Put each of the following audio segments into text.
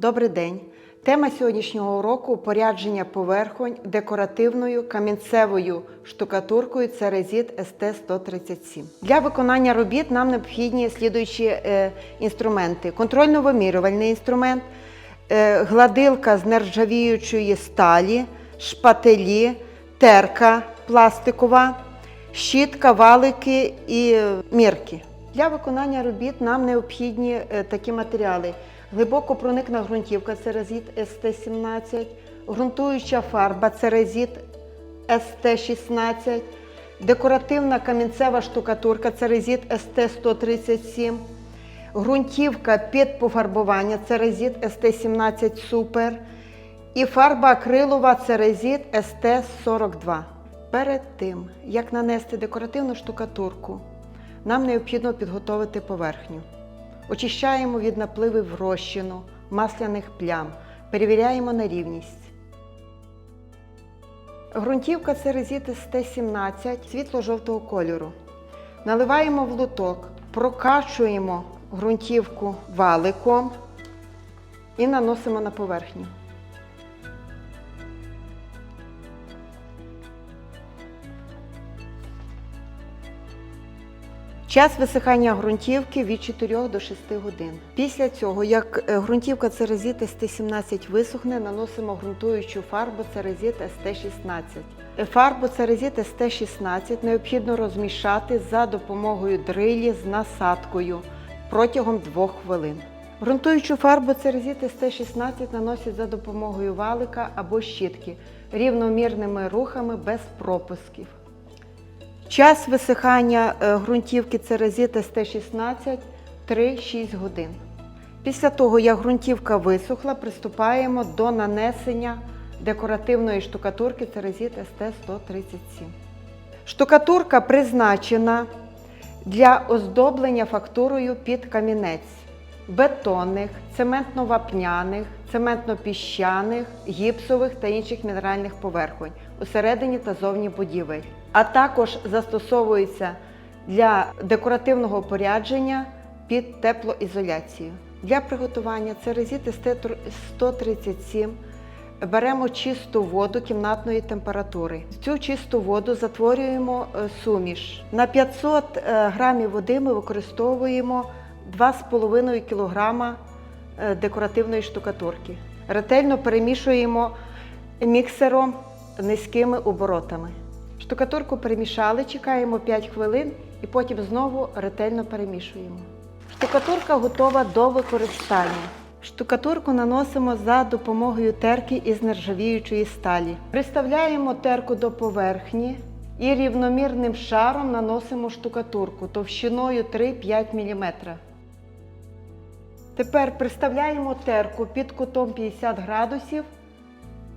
Добрий день. Тема сьогоднішнього уроку порядження поверхонь декоративною камінцевою штукатуркою Церезіт СТ-137. Для виконання робіт нам необхідні слідуючі е, інструменти: контрольно-вимірювальний інструмент, е, гладилка з нержавіючої сталі, шпателі, терка пластикова, щітка, валики і мірки. Для виконання робіт нам необхідні е, такі матеріали: глибоко проникна ґрунтівка Церезіт СТ-17, ґрунтуюча фарба Церезіт СТ-16, декоративна камінцева штукатурка Церезіт СТ-137, ґрунтівка під пофарбування Церезіт СТ-17 Супер і фарба акрилова Церезіт СТ-42. Перед тим, як нанести декоративну штукатурку, нам необхідно підготовити поверхню. Очищаємо від напливів розчину, масляних плям, перевіряємо на рівність. Грунтівка Церезіт Ст-17 світло-жовтого кольору. Наливаємо в луток, прокачуємо ґрунтівку валиком і наносимо на поверхню. Час висихання ґрунтівки від 4 до 6 годин. Після цього, як е, ґрунтівка церезіт СТ-17 висохне, наносимо ґрунтуючу фарбу церезіт СТ-16. Е, Фарбу церезіт СТ-16 необхідно розмішати за допомогою дрилі з насадкою протягом 2 хвилин. Ґрунтуючу фарбу церезіт СТ-16 наносять за допомогою валика або щітки рівномірними рухами без пропусків. Час висихання е, ґрунтівки церезіт СТ-16 3-6 годин. Після того, як ґрунтівка висохла, приступаємо до нанесення декоративної штукатурки церезіт СТ-137. Штукатурка призначена для оздоблення фактурою під камінець бетонних, цементно-вапняних, цементно-піщаних, гіпсових та інших мінеральних поверхонь усередині та зовні будівель, а також застосовується для декоративного порядження під теплоізоляцію. Для приготування церезіти Ст-137 беремо чисту воду кімнатної температури. Цю чисту воду затворюємо е, суміш. На 500 е, грамів води ми використовуємо 2,5 кг е, декоративної штукатурки. Ретельно перемішуємо міксером низькими оборотами. Штукатурку перемішали, чекаємо 5 хвилин і потім знову ретельно перемішуємо. Штукатурка готова до використання. Штукатурку наносимо за допомогою терки із нержавіючої сталі. Приставляємо терку до поверхні і рівномірним шаром наносимо штукатурку товщиною 3-5 мм. Тепер приставляємо терку під кутом 50 градусів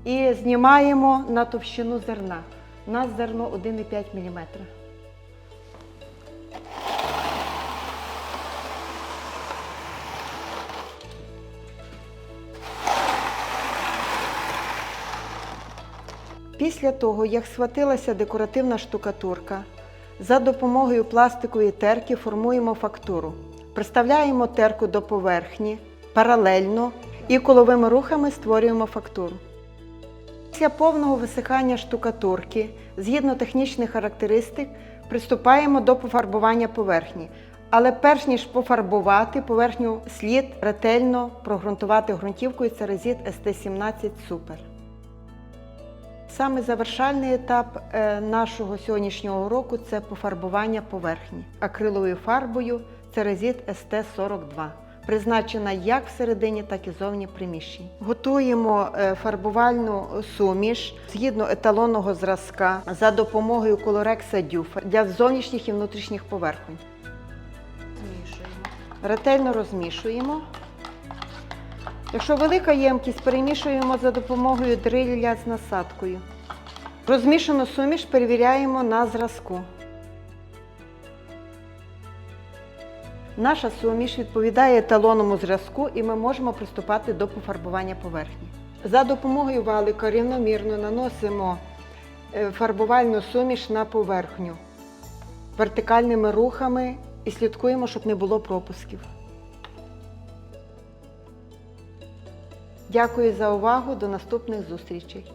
і знімаємо на товщину зерна. У нас зерно 1,5 мм. Після того, як схватилася декоративна штукатурка, за допомогою пластикової терки формуємо фактуру. Приставляємо терку до поверхні паралельно і коловими рухами створюємо фактуру. Після повного висихання штукатурки, згідно технічних характеристик, приступаємо до пофарбування поверхні. Але перш ніж пофарбувати поверхню слід ретельно прогрунтувати ґрунтівкою церезіт СТ-17 Супер. Саме завершальний етап е, нашого сьогоднішнього уроку це пофарбування поверхні акриловою фарбою Церезіт СТ-42, призначена як всередині, так і зовні приміщень. Готуємо е, фарбувальну суміш згідно еталонного зразка за допомогою колорекса дюфа для зовнішніх і внутрішніх поверхонь. Ретельно розмішуємо. Якщо велика ємкість, перемішуємо за допомогою дриля з насадкою. Розмішану суміш перевіряємо на зразку. Наша суміш відповідає еталонному зразку і ми можемо приступати до пофарбування поверхні. За допомогою валика рівномірно наносимо е, фарбувальну суміш на поверхню вертикальними рухами і слідкуємо, щоб не було пропусків. Дякую за увагу. До наступних зустрічей.